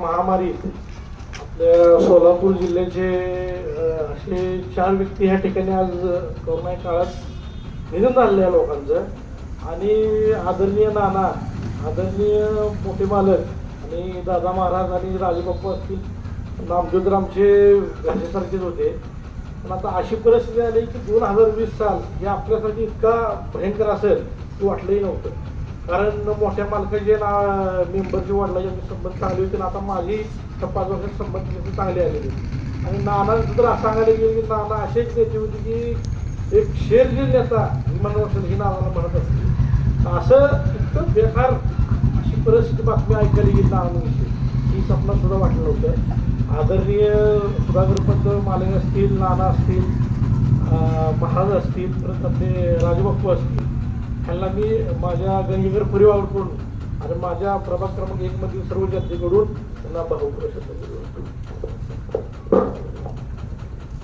महामारी. आपल्या सोलापूर जिल्ह्याचे असे चार व्यक्ती ह्या ठिकाणी आज कोरोना काळात निधन झालेलं आहे लोकांचं. आणि आदरणीय नाना आदरणीय मोठे मालक आणि दादा महाराज आणि राजबाप्पा असतील नामजोद आमचे घरच्यासारखेच होते. पण आता अशी परिस्थिती आली की दोन हजार वीस साल हे आपल्यासाठी इतका भयंकर असेल की वाटलंही नव्हतं. कारण मोठ्या मालकाचे ना मेंबरचे वडिलाचे आमचे संबंध चांगले होते आता माझी पाच वर्षात संबंध त्याचे चांगले आलेले आणि नाना तर असं सांगायला गेले की नाना असेच नेते होते की एक शेर जे नेता मी म्हणत असेल ही नानाला म्हणत असते. असं इतकं बेकार अशी परिस्थिती बातमी ऐकायला गेली नानाविषयी ही सपना सुद्धा वाटलं नव्हतं आदरणीय सुधाकर पंत मालक असतील नाना असतील महाराज असतील परत आपले राजबाप्पू असतील. त्यांना मी माझ्या गंगीधर परिवाराकडून आणि माझ्या प्रभाग क्रमांक एक मधील सर्व जनतेकडून त्यांना भाऊ